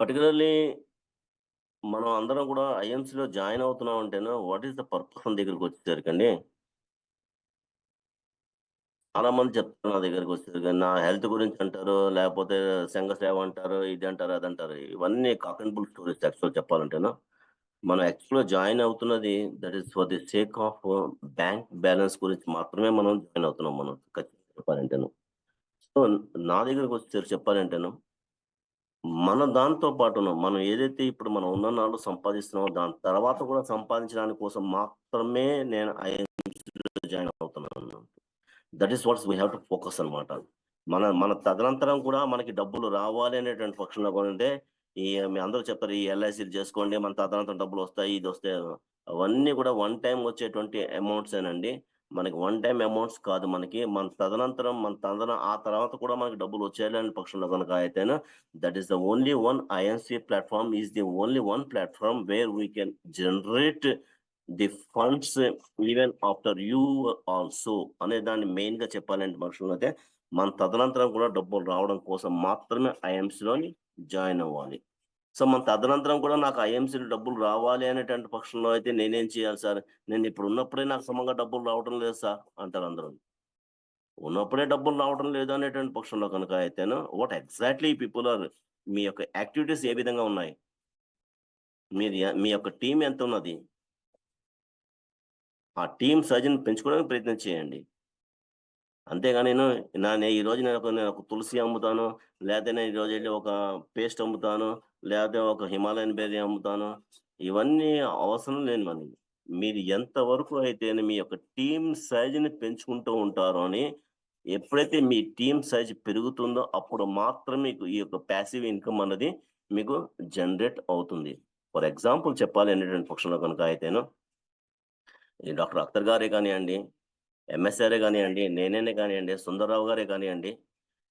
Particularly మనం అందరం కూడా ఐఎంసీలో జాయిన్ అవుతున్నాం అంటేనే వాట్ ఈస్ ద పర్పస్ అని అండి చాలా మంది చెప్తారు నా దగ్గరికి వచ్చేసరికి నా హెల్త్ గురించి అంటారు లేకపోతే సంఘ సేవ అంటారు ఇది అంటారు అది అంటారు. ఇవన్నీ cock and bull stories actual చెప్పాలంటేనా మనం యాక్చువల్గా జాయిన్ అవుతున్నది that is for the sake of bank balance గురించి మాత్రమే మనం జాయిన్ అవుతున్నాం మనం ఖచ్చితంగా చెప్పాలంటేను. సో నా దగ్గరకు వచ్చేసరికి చెప్పాలంటేను మన దాంతో పాటును మనం ఏదైతే ఇప్పుడు మనం ఉన్న నాళ్ళు సంపాదిస్తున్నామో దాని తర్వాత కూడా సంపాదించడానికి కోసం మాత్రమే నేను జాయిన్ అవుతున్నాను. That is what's we have to focus అన్నమాట. మన మన తదనంతరం కూడా మనకి డబ్బులు రావాలి అనేటువంటి పక్షంలో కూడా ఈ మీ అందరూ చెప్తారు ఈ ఎల్ఐసీలు చేసుకోండి మన తదనంతరం డబ్బులు వస్తాయి ఇది వస్తాయి. అవన్నీ కూడా వన్ టైం వచ్చేటువంటి అమౌంట్స్ ఏనండి. మనకి వన్ టైం అమౌంట్స్ కాదు మనకి. మన తదనంతరం మన తదన ఆ తర్వాత కూడా మనకి డబ్బులు వచ్చేయాలని పక్షంలో కనుక అయితేనా that is the only one INC platform is the only one platform where we can generate the funds even after you also అనే దాన్ని మెయిన్గా చెప్పాలంటే పక్షంలో అయితే మన తదనంతరం కూడా డబ్బులు రావడం కోసం మాత్రమే ఐఎంసీలోని లోని జాయిన్ అవ్వాలి. సో మన తదనంతరం కూడా నాకు ఐఎంసీ డబ్బులు రావాలి అనేటువంటి పక్షంలో అయితే నేనేం చేయాలి సార్? నేను ఇప్పుడు ఉన్నప్పుడే నాకు సమంగా డబ్బులు రావడం లేదు సార్ అంటారు అందరూ. ఉన్నప్పుడే డబ్బులు రావడం లేదు అనేటువంటి పక్షంలో కనుక అయితేను వాట్ ఎగ్జాక్ట్లీ పీపుల్ ఆర్ మీ యొక్క యాక్టివిటీస్ ఏ విధంగా ఉన్నాయి? మీరు మీ యొక్క టీం ఎంత ఉన్నది? ఆ టీం సైజుని పెంచుకోవడానికి ప్రయత్నం చేయండి. అంతేగాని నేను నా ఈ రోజు నేను ఒక నేను ఒక తులసి అమ్ముతాను లేకపోతే నేను ఈ రోజు వెళ్ళి ఒక పేస్ట్ అమ్ముతాను లేకపోతే ఒక హిమాలయన్ బేరీ అమ్ముతాను. ఇవన్నీ అవసరం లేని మనకి మీరు ఎంతవరకు అయితే మీ యొక్క టీం సైజుని పెంచుకుంటూ ఉంటారో అని ఎప్పుడైతే మీ టీం సైజ్ పెరుగుతుందో అప్పుడు మాత్రం మీకు ఈ యొక్క ప్యాసివ్ ఇన్కమ్ అన్నది మీకు జనరేట్ అవుతుంది. ఫర్ ఎగ్జాంపుల్ చెప్పాలి అనేటువంటి పక్షంలో కనుక అయితేను డాక్టర్ అఖ్తర్ గారే కానివ్వండి ఎంఎస్ఆర్ఏ కానివ్వండి నేనే కానివ్వండి సుందరరావు గారే కానివ్వండి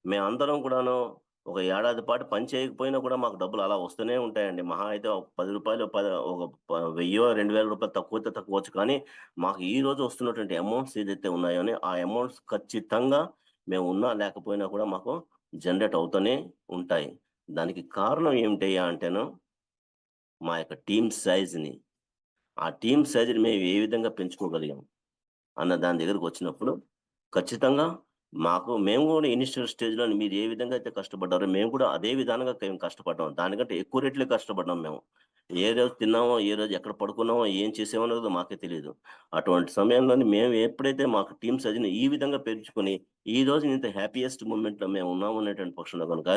మేమందరం కూడాను ఒక ఏడాది పాటు పని చేయకపోయినా కూడా మాకు డబ్బులు అలా వస్తూనే ఉంటాయండి. మహా అయితే ఒక పది రూపాయలు పది ఒక ప- వెయ్యో రెండు వేల రూపాయలు తక్కువ అయితే తక్కువ వచ్చు. కానీ మాకు ఈ రోజు వస్తున్నటువంటి అమౌంట్స్ ఏదైతే ఉన్నాయో ఆ అమౌంట్స్ ఖచ్చితంగా మేము ఉన్నా లేకపోయినా కూడా మాకు జనరేట్ అవుతూనే ఉంటాయి. దానికి కారణం ఏమిటయ్యా అంటేను మా యొక్క టీమ్ సైజ్ని. ఆ టీమ్ సైజుని మేము ఏ విధంగా పెంచుకోగలిగాం? అన్న దాని దగ్గరకు వచ్చినప్పుడు ఖచ్చితంగా మాకు మేము కూడా ఇనిషియల్ స్టేజ్లో మీరు ఏ విధంగా అయితే కష్టపడ్డారో మేము కూడా అదే విధానంగా మేము కష్టపడ్డాం. దానికంటే ఎక్కువ రేట్లే కష్టపడ్డాం మేము. ఏ రోజు తిన్నామో ఏ రోజు ఎక్కడ పడుకున్నామో ఏం చేసామో మాకే తెలియదు అటువంటి సమయంలో మేము ఎప్పుడైతే మాకు టీమ్ సైజుని ఈ విధంగా పెంచుకొని ఈ రోజు ఇంత హ్యాపీయెస్ట్ మూమెంట్లో మేము ఉన్నాము అనేటువంటి పక్షంలో కనుక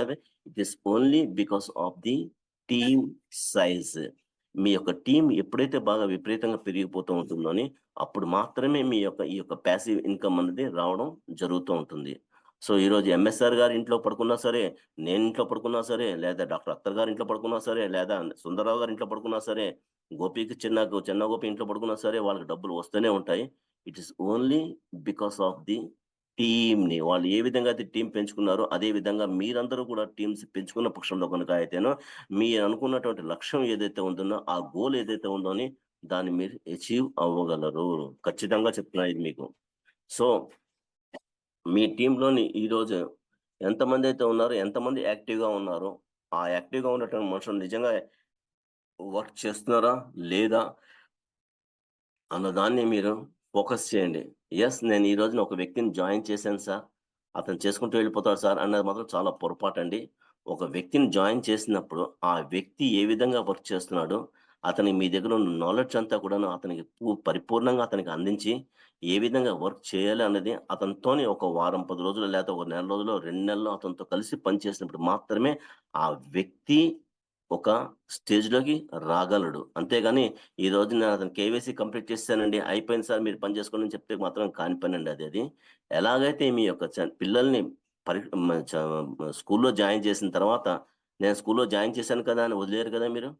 it is only because of the team size మీ యొక్క టీం ఎప్పుడైతే బాగా విపరీతంగా పెరిగిపోతూ ఉంటుందో అని అప్పుడు మాత్రమే మీ యొక్క ఈ యొక్క ప్యాసివ్ ఇన్కమ్ అనేది రావడం జరుగుతూ ఉంటుంది. సో ఈరోజు ఎంఎస్ఆర్ గారి ఇంట్లో పడుకున్నా సరే నేను ఇంట్లో పడుకున్నా సరే లేదా డాక్టర్ అఖ్తర్ గారి ఇంట్లో పడుకున్నా సరే లేదా సుందరరావు గారి ఇంట్లో పడుకున్నా సరే గోపికి చిన్న చిన్న గోపి ఇంట్లో పడుకున్నా సరే వాళ్ళకి డబ్బులు వస్తూనే ఉంటాయి. It is only because of the టీంని వాళ్ళు ఏ విధంగా అయితే టీం పెంచుకున్నారో అదే విధంగా మీరందరూ కూడా టీమ్స్ పెంచుకున్న పక్షంలో కనుక అయితేనో మీరు అనుకున్నటువంటి లక్ష్యం ఏదైతే ఉందో ఆ గోల్ ఏదైతే ఉందో అని దాన్ని మీరు అచీవ్ అవ్వగలరు. ఖచ్చితంగా చెప్తున్నా ఇది మీకు. సో మీ టీంలోని ఈరోజు ఎంతమంది అయితే ఉన్నారో ఎంతమంది యాక్టివ్గా ఉన్నారో ఆ యాక్టివ్గా ఉన్నటువంటి మనుషులు నిజంగా వర్క్ చేస్తున్నారా లేదా అన్న దాన్ని మీరు ఫోకస్ చేయండి. ఎస్ నేను ఈ రోజున ఒక వ్యక్తిని జాయిన్ చేశాను సార్. అతను చేసుకుంటూ వెళ్ళిపోతాడు సార్ అన్నది మాత్రం చాలా పొరపాటు అండి ఒక వ్యక్తిని జాయిన్ చేసినప్పుడు ఆ వ్యక్తి ఏ విధంగా వర్క్ చేస్తున్నాడో అతని మీ దగ్గర ఉన్న నాలెడ్జ్ అంతా కూడా అతనికి పరిపూర్ణంగా అతనికి అందించి ఏ విధంగా వర్క్ చేయాలి అనేది అతనితోని ఒక వారం పది రోజులు లేకపోతే ఒక నెల రోజులు రెండు నెలలు అతనితో కలిసి పనిచేసినప్పుడు మాత్రమే ఆ వ్యక్తి ఒక స్టేజ్లోకి రాగలడు. అంతేగాని ఈ రోజు నేను అతను కేవైసీ కంప్లీట్ చేస్తానండి అయిపోయింది సార్ మీరు పని చేసుకోండి అని చెప్తే మాత్రం కాని అది అది. ఎలాగైతే మీ యొక్క పిల్లల్ని పరి స్కూల్లో జాయిన్ చేసిన తర్వాత నేను స్కూల్లో జాయిన్ చేశాను కదా అని వదిలేరు కదా మీరు?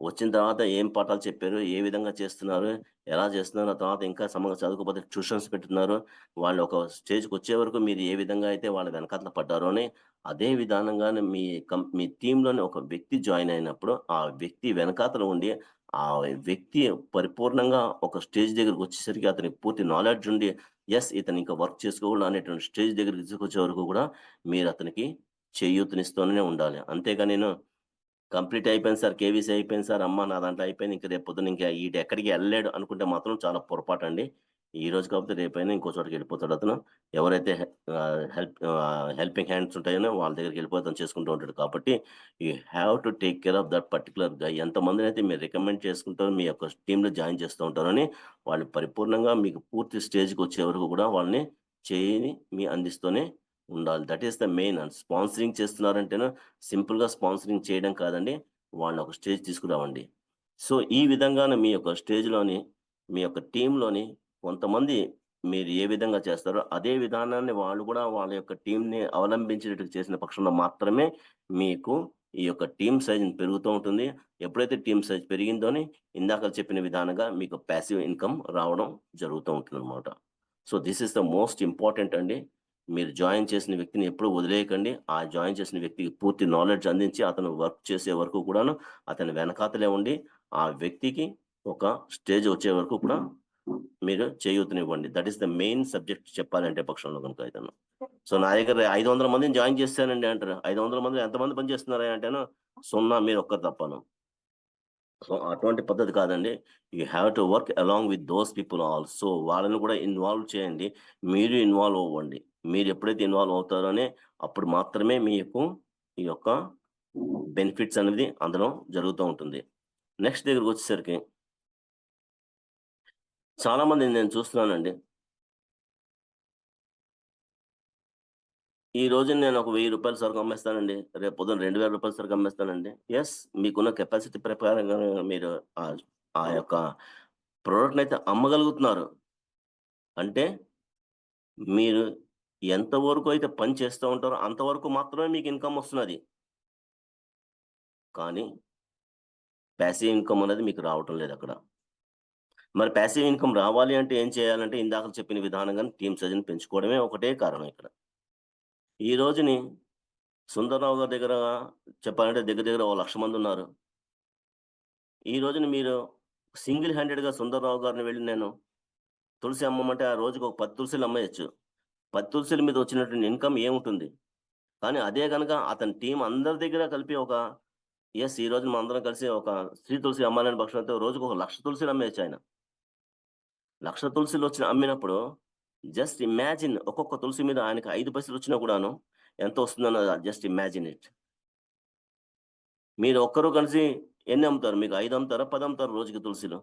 వచ్చిన తర్వాత ఏం పాఠాలు చెప్పారు ఏ విధంగా చేస్తున్నారు ఎలా చేస్తున్నారు ఆ తర్వాత ఇంకా సమంగా చదువుకోకపోతే ట్యూషన్స్ పెట్టున్నారు. వాళ్ళు ఒక స్టేజ్కి వచ్చే వరకు మీరు ఏ విధంగా అయితే వాళ్ళ వెనకాతల పడ్డారో అని అదే విధానంగానే మీ కం మీ టీంలోని ఒక వ్యక్తి జాయిన్ అయినప్పుడు ఆ వ్యక్తి వెనకాతల ఉండి ఆ వ్యక్తి పరిపూర్ణంగా ఒక స్టేజ్ దగ్గరికి వచ్చేసరికి అతనికి పూర్తి నాలెడ్జ్ ఉండి ఎస్ ఇతను ఇంకా వర్క్ చేసుకోకూడదు అనేటువంటి స్టేజ్ దగ్గరికి తీసుకొచ్చే వరకు కూడా మీరు అతనికి చేయూతనిస్తూనే ఉండాలి. అంతేగా నేను కంప్లీట్ అయిపోయింది సార్ కేవీసీ అయిపోయింది సార్ అమ్మ నా దాంట్లో అయిపోయింది ఇంకా రేపు పొద్దున ఇంకా ఈడు ఎక్కడికి వెళ్ళలేడు అనుకుంటే మాత్రం చాలా పొరపాటు అండి ఈ రోజు కాకపోతే రేపైనా ఇంకో చోటకి వెళ్ళిపోతాడు అతను. ఎవరైతే హెల్ప్ హెల్పింగ్ హ్యాండ్స్ ఉంటాయో వాళ్ళ దగ్గరికి వెళ్ళిపోతాను చేసుకుంటూ ఉంటాడు కాబట్టి you have to take care of that పర్టికులర్గా. ఎంతమందిని అయితే మీరు రికమెండ్ చేసుకుంటారో మీ యొక్క టీంలో జాయిన్ చేస్తూ ఉంటారని వాళ్ళు పరిపూర్ణంగా మీకు పూర్తి స్టేజ్కి వచ్చే వరకు కూడా వాళ్ళని చేయని మీ అందిస్తూనే ఉండాలి. That is the main. And sponsoring చేస్తున్నారంటేనే సింపుల్గా స్పాన్సరింగ్ చేయడం కాదండి. వాళ్ళని ఒక స్టేజ్ తీసుకురావండి. సో ఈ విధంగానే మీ యొక్క స్టేజ్లోని మీ యొక్క టీంలోని కొంతమంది మీరు ఏ విధంగా చేస్తారో అదే విధానాన్ని వాళ్ళు కూడా వాళ్ళ యొక్క టీంని అవలంబించేటట్టు చేసిన పక్షంలో మాత్రమే మీకు ఈ యొక్క టీం సైజ్ పెరుగుతూ ఉంటుంది. ఎప్పుడైతే టీం సైజ్ పెరిగిందోని ఇందాక చెప్పిన విధానంగా మీకు ప్యాసివ్ ఇన్కమ్ రావడం జరుగుతూ ఉంటుంది అనమాట so this is the most important అండి. మీరు జాయిన్ చేసిన వ్యక్తిని ఎప్పుడు వదిలేయకండి. ఆ జాయిన్ చేసిన వ్యక్తికి పూర్తి నాలెడ్జ్ అందించి అతను వర్క్ చేసే వరకు కూడాను అతని వెనకాతలే ఉండి ఆ వ్యక్తికి ఒక స్టేజ్ వచ్చే వరకు కూడా మీరు చేయూతనివ్వండి. That is the main subject చెప్పాలంటే పక్షంలో కనుక అయితే సో నా దగ్గర ఐదు వందల మందిని జాయిన్ చేస్తానండి అంటారు. ఐదు వందల మంది ఎంతమంది పని చేస్తున్నారా అంటేను సున్నా మీరు ఒక్కరు తప్పను. సో అటువంటి పద్ధతి కాదండి. You have to work along with those people also వాళ్ళని కూడా ఇన్వాల్వ్ చేయండి. మీరు ఇన్వాల్వ్ అవ్వండి. మీరు ఎప్పుడైతే ఇన్వాల్వ్ అవుతారోనే అప్పుడు మాత్రమే మీకు ఈ యొక్క బెనిఫిట్స్ అనేది అందులో జరుగుతూ ఉంటుంది. నెక్స్ట్ దగ్గరకు వచ్చేసరికి చాలామంది నేను చూస్తున్నానండి. ఈ రోజు నేను ఒక వెయ్యి రూపాయల సరుకు అమ్మేస్తానండి. రేపు పొద్దున్న రెండు వేల రూపాయల సరుకు అమ్మేస్తానండి. ఎస్ మీకున్న కెపాసిటీ ప్రకారంగా మీరు ఆ- ఆ యొక్క ప్రోడక్ట్ని అయితే అమ్మగలుగుతున్నారు. అంటే మీరు ఎంతవరకు అయితే పని చేస్తూ ఉంటారో అంతవరకు మాత్రమే మీకు ఇన్కమ్ వస్తున్నది. కానీ ప్యాసివ్ ఇన్కమ్ అనేది మీకు రావటం లేదు అక్కడ. మరి ప్యాసివ్ ఇన్కమ్ రావాలి అంటే ఏం చేయాలంటే ఇందాక చెప్పిన విధానంగా టీమ్ సైజుని పెంచుకోవడమే ఒకటే కారణం ఇక్కడ. ఈ రోజుని సుందరరావు గారి దగ్గర చెప్పాలంటే దగ్గర దగ్గర ఒక లక్ష మంది ఉన్నారు. ఈ రోజున మీరు సింగిల్ హ్యాండెడ్గా సుందరరావు గారిని వెళ్ళి నేను తులసి అమ్మమంటే ఆ రోజుకి ఒక పది తులసిలు అమ్మేయచ్చు. పది తులసిల మీద వచ్చినటువంటి ఇన్కమ్ ఏముంటుంది? కానీ అదే కనుక అతని టీం అందరి దగ్గర కలిపి ఒక ఎస్ ఈ రోజు మనం అందరం కలిసి ఒక శ్రీ తులసి అమ్మాలని పక్షంతో రోజుకు ఒక లక్ష తులసిలు అమ్మేయచ్చు ఆయన. లక్ష తులసిలు వచ్చిన అమ్మినప్పుడు జస్ట్ ఇమాజిన్ ఒక్కొక్క తులసి మీద ఆయనకి ఐదు పైసలు వచ్చినా కూడాను ఎంత వస్తుందన్నది జస్ట్ ఇమాజిన్ ఇట్. మీరు ఒక్కరు కలిసి ఎన్ని అమ్ముతారు? మీకు ఐదు అమ్ముతారా? పది అమ్ముతారు రోజుకి తులసిలో?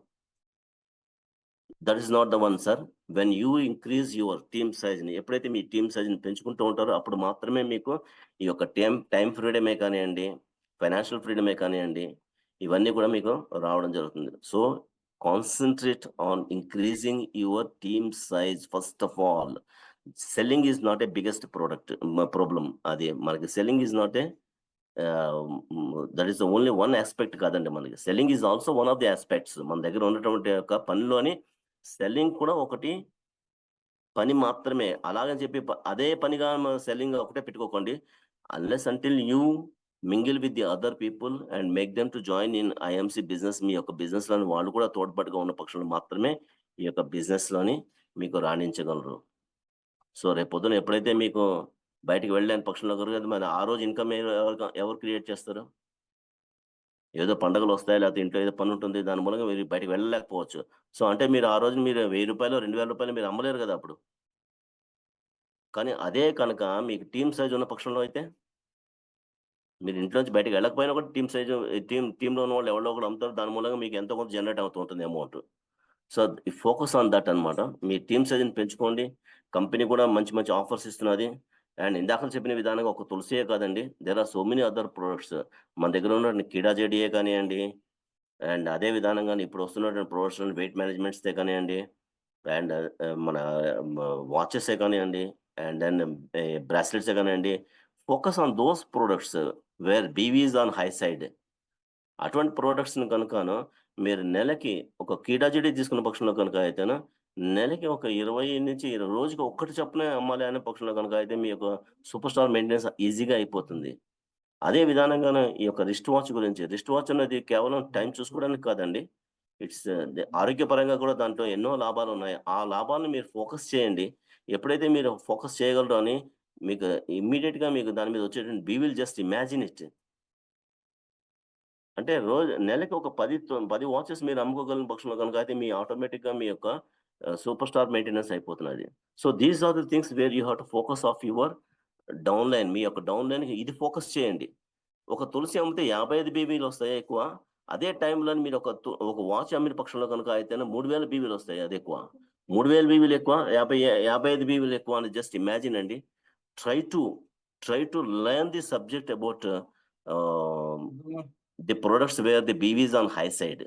That is not the one sir when you increase your team సైజ్ని ఎప్పుడైతే మీ టీమ్ సైజ్ని పెంచుకుంటూ ఉంటారో అప్పుడు మాత్రమే మీకు ఈ యొక్క టైం టైం ఫ్రీడమే కానివ్వండి ఫైనాన్షియల్ ఫ్రీడమే కానివ్వండి ఇవన్నీ కూడా మీకు రావడం జరుగుతుంది. So concentrate on increasing your team size first of all selling is not a biggest product problem అది మనకి selling is not a that is only one aspect కాదండి మనకి. Selling is also one of the aspects మన దగ్గర ఉన్నటువంటి యొక్క పనిలోని selling కూడా ఒకటి పని మాత్రమే. అలాగని చెప్పి అదే పనిగా సెల్లింగ్ ఒకటే పెట్టుకోకండి. Unless until you mingle with the other people and make them to join in IMC business. మీ యొక్క బిజినెస్లోని వాళ్ళు కూడా తోడ్పాటుగా ఉన్న పక్షులు మాత్రమే ఈ యొక్క బిజినెస్లోని మీకు రాణించగలరు. సో రేపు పొద్దున ఎప్పుడైతే మీకు బయటికి వెళ్ళలేని పక్షంలో కదా మరి ఆ రోజు ఇన్కమ్ ఎవరు ఎవరు క్రియేట్ చేస్తారు? ఏదో పండుగలు వస్తాయి? లేకపోతే ఇంట్లో ఏదో పని ఉంటుంది దాని మూలంగా మీరు బయటకు వెళ్ళలేకపోవచ్చు. సో అంటే మీరు ఆ రోజు మీరు వెయ్యి రూపాయలు రెండు వేల రూపాయలు మీరు అమ్మలేరు కదా అప్పుడు? కానీ అదే కనుక మీకు టీమ్ సైజ్ ఉన్న పక్షంలో అయితే? మీరు ఇంట్లో నుంచి బయటకు వెళ్ళకపోయినా కూడా టీమ్ సైజ్ టీమ్ టీంలో ఉన్న వాళ్ళు ఎవరో ఒకరు అమ్ముతారు. దాని మూలంగా మీకు ఎంతో కొంత జనరేట్ అవుతూ ఉంటుంది amount. So focus on that అన్నమాట. మీ టీమ్ సైజ్ని పెంచుకోండి. కంపెనీ కూడా మంచి మంచి ఆఫర్స్ ఇస్తున్నది. అండ్ ఇందాక చెప్పిన విధానంగా ఒక తులసియే కాదండి. There are so many other products మన దగ్గర ఉన్న కిడా జేడియే కానివ్వండి అండ్ అదే విధానంగా ఇప్పుడు వస్తున్నటువంటి ప్రొడక్ట్స్ వెయిట్ మేనేజ్మెంట్స్తే కానివ్వండి అండ్ మన వాచెసే కానివ్వండి అండ్ దెన్ బ్రాస్లెట్సే కానివ్వండి focus on those products where BVs on high side అటువంటి ప్రోడక్ట్స్ని కనుకను మీరు నెలకి ఒక కీడాజిడి తీసుకున్న పక్షంలో కనుక అయితేనా నెలకి ఒక ఇరవై నుంచి ఇరవై రోజుకి ఒక్కటి చొప్పున అమ్మాలి అనే పక్షంలో కనుక అయితే మీ యొక్క సూపర్ స్టార్ మెయింటెనెన్స్ ఈజీగా అయిపోతుంది. అదే విధానంగానే ఈ యొక్క రిస్ట్ వాచ్ గురించి రిస్ట్ వాచ్ అనేది కేవలం టైం చూసుకోవడానికి కాదండి. ఇట్స్ ఆరోగ్యపరంగా కూడా దాంట్లో ఎన్నో లాభాలు ఉన్నాయి. ఆ లాభాలను మీరు ఫోకస్ చేయండి. ఎప్పుడైతే మీరు ఫోకస్ చేయగలరో అని మీకు ఇమ్మీడియట్గా మీకు దాని మీద వచ్చేటువంటి be will just imagine it. అంటే రోజు నెలకి ఒక పది పది వాచెస్ మీరు అమ్ముకోగలిగిన పక్షంలో కనుక అయితే మీ ఆటోమేటిక్‌గా మీ యొక్క super star maintenance అయిపోతున్నది. So these are the things where you have to focus of your downline. మీ యొక్క డౌన్‌లైన్‌కి ఇది ఫోకస్ చేయండి. ఒక తులసి అమ్మితే 55 బీవీలు వస్తాయా ఎక్కువ? అదే టైంలోని మీరు ఒక ఒక వాచ్ అమ్మిన పక్షంలో గనుక అయితేనే 3000 బీవీలు వస్తాయి అది ఎక్కువ. 3000 బీవీలు ఎక్కువ, 50 55 బీవీలు ఎక్కువ అని జస్ట్ ఇమాజిన్ అండి. Try to try to learn the subject about the products where the BVs on high side.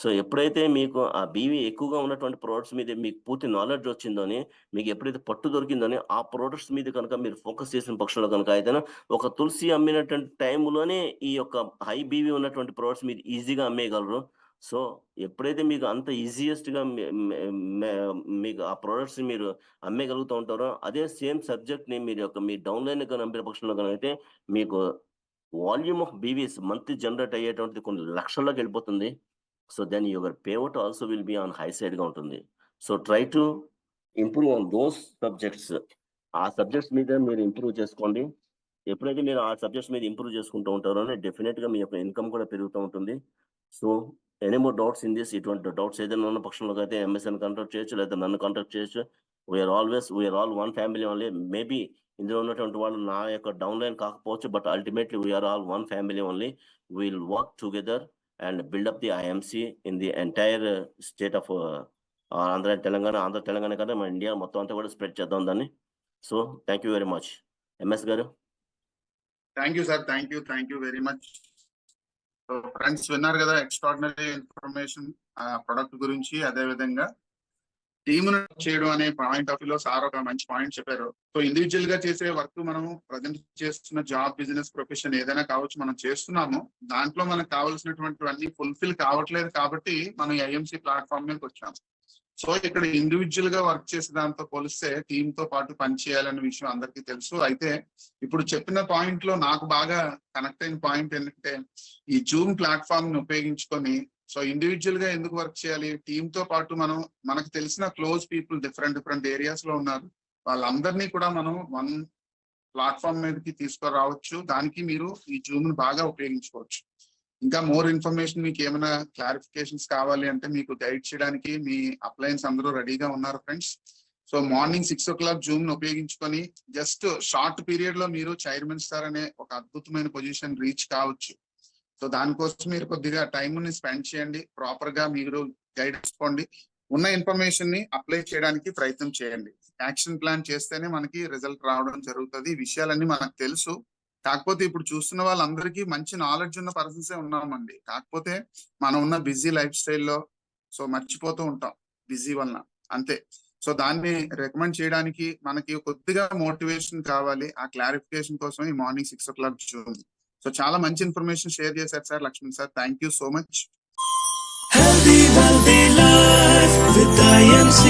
So ఎప్పుడైతే మీకు ఆ బీవీ ఎక్కువగా ఉన్నటువంటి ప్రొడక్ట్స్ మీద మీకు పూర్తి నాలెడ్జ్ వచ్చిందని మీకు ఎప్పుడైతే పట్టు దొరికిందని ఆ ప్రొడక్ట్స్ మీద కనుక మీరు ఫోకస్ చేసిన పక్షంలో కనుక అయితేనే ఒక తులసి అమ్మినటువంటి టైంలోనే ఈ యొక్క హై బీవీ ఉన్నటువంటి ప్రొడక్ట్స్ మీరు ఈజీగా అమ్మేయగలరు. సో ఎప్పుడైతే మీకు అంత ఈజియెస్ట్‌గా మీకు ఆ ప్రొడక్ట్స్‌ని మీరు అమ్మేయగలుగుతూ ఉంటారో, అదే సేమ్ సబ్జెక్ట్‌ని మీరు యొక్క మీ డౌన్‌లైన్ గాని అమ్మిన పక్షంలో గనకైతే మీకు volume of BVs monthly generate అయ్యేటువంటిది కొన్ని లక్షల్లోకి వెళ్ళిపోతుంది so then your payout also will be on high సైడ్‌గా ఉంటుంది. So try to improve on those subjects. ఆ సబ్జెక్ట్స్ మీద మీరు ఇంప్రూవ్ చేసుకోండి. ఎప్పుడైతే మీరు ఆ సబ్జెక్ట్స్ మీద ఇంప్రూవ్ చేసుకుంటూ ఉంటారో డెఫినెట్గా మీ యొక్క ఇన్‌కమ్ కూడా పెరుగుతూ ఉంటుంది. So any more doubts in this ఇటువంటి డౌట్స్ ఏదైనా ఉన్న పక్షంలో అయితే ఎంఎస్ఎన్ కాంటాక్ట్ చేయొచ్చు. లేదా నన్ను కాంటాక్ట్ చేయొచ్చు. We're always we're all one family only. Maybe ఇందులో ఉన్నటువంటి వాళ్ళు నా యొక్క డౌన్‌లైన్ కాకపోవచ్చు. But ultimately we're all one family only. We'll will work together and build up the IMC in the entire state of ah, Andhra Telangana. Andhra, Telangana కదా మన India మొత్తం అంతా కూడా స్ప్రెడ్ చేద్దాం దాన్ని. So thank you very much. MS గారు. Thank you sir. Thank you. Thank you very much. So friends విన్నారు కదా ఎక్స్ట్రార్డినరీ ఇన్ఫర్మేషన్ ఆహ్, ప్రొడక్ట్ గురించి అదే విధంగా టీమును చేయడం అనే పాయింట్ ఆఫ్ వ్యూలో సార్ ఒక మంచి పాయింట్ చెప్పారు. సో ఇండివిజువల్గా చేసే వర్క్ మనం ప్రజెంట్ చేస్తున్న జాబ్, బిజినెస్, ప్రొఫెషన్ ఏదైనా కావచ్చు మనం చేస్తున్నాము. దాంట్లో మనకు కావాల్సినటువంటివన్నీ ఫుల్‌ఫిల్ కావట్లేదు కాబట్టి మనం ఐఎంసి ఐఎంసీ ప్లాట్‌ఫార్మ్ మీదకి వచ్చాము. సో ఇక్కడ ఇండివిజువల్గా వర్క్ చేసే దాంతో పోలిస్తే టీమ్తో పాటు పనిచేయాలనే విషయం అందరికీ తెలుసు. అయితే ఇప్పుడు చెప్పిన పాయింట్లో నాకు బాగా కనెక్ట్ అయిన పాయింట్ ఏంటంటే ఈ జూమ్ ప్లాట్‌ఫార్మ్‌ని ఉపయోగించుకొని సో ఇండివిజువల్గా ఎందుకు వర్క్ చేయాలి? టీమ్తో పాటు మనం మనకు తెలిసిన క్లోజ్ పీపుల్ డిఫరెంట్ డిఫరెంట్ ఏరియాస్లో ఉన్నారు. వాళ్ళందరినీ కూడా మనం వన్ ప్లాట్ఫామ్ మీదకి తీసుకురావచ్చు. దానికి మీరు ఈ జూమ్‌ని బాగా ఉపయోగించుకోవచ్చు. ఇంకా మోర్ ఇన్ఫర్మేషన్ మీకు ఏమైనా క్లారిఫికేషన్స్ కావాలి అంటే మీకు గైడ్ చేయడానికి మీ అప్లయన్స్ అందరూ రెడీగా ఉన్నారు friends. So morning six o'clock జూమ్ను ఉపయోగించుకొని జస్ట్ షార్ట్ పీరియడ్లో మీరు చైర్మన్ స్టార్ అనే ఒక అద్భుతమైన పొజిషన్ రీచ్ కావచ్చు. సో దానికోసం మీరు కొద్దిగా టైంని స్పెండ్ చేయండి. ప్రాపర్గా మీరు గైడ్ తీసుకోండి. ఉన్న ఇన్ఫర్మేషన్ని అప్లై చేయడానికి ప్రయత్నం చేయండి. యాక్షన్ ప్లాన్ చేస్తేనే మనకి రిజల్ట్ రావడం జరుగుతుంది విషయాలన్నీ మనకు తెలుసు. కాకపోతే ఇప్పుడు చూస్తున్న వాళ్ళందరికీ మంచి నాలెడ్జ్ ఉన్న పర్సన్సే ఉన్నామండి. కాకపోతే మనం ఉన్న బిజీ లైఫ్ స్టైల్‌లో సో మర్చిపోతూ ఉంటాం. బిజీ వలన. అంతే. సో దాన్ని రికమెండ్ చేయడానికి మనకి కొద్దిగా మోటివేషన్ కావాలి. ఆ క్లారిఫికేషన్ కోసం ఈ మార్నింగ్ సిక్స్ ఓ క్లాక్ చూడండి సో చాలా మంచి ఇన్ఫర్మేషన్ షేర్ చేశారు sir Lakshman sir. Thank you so much. Healthy, healthy life with IMC.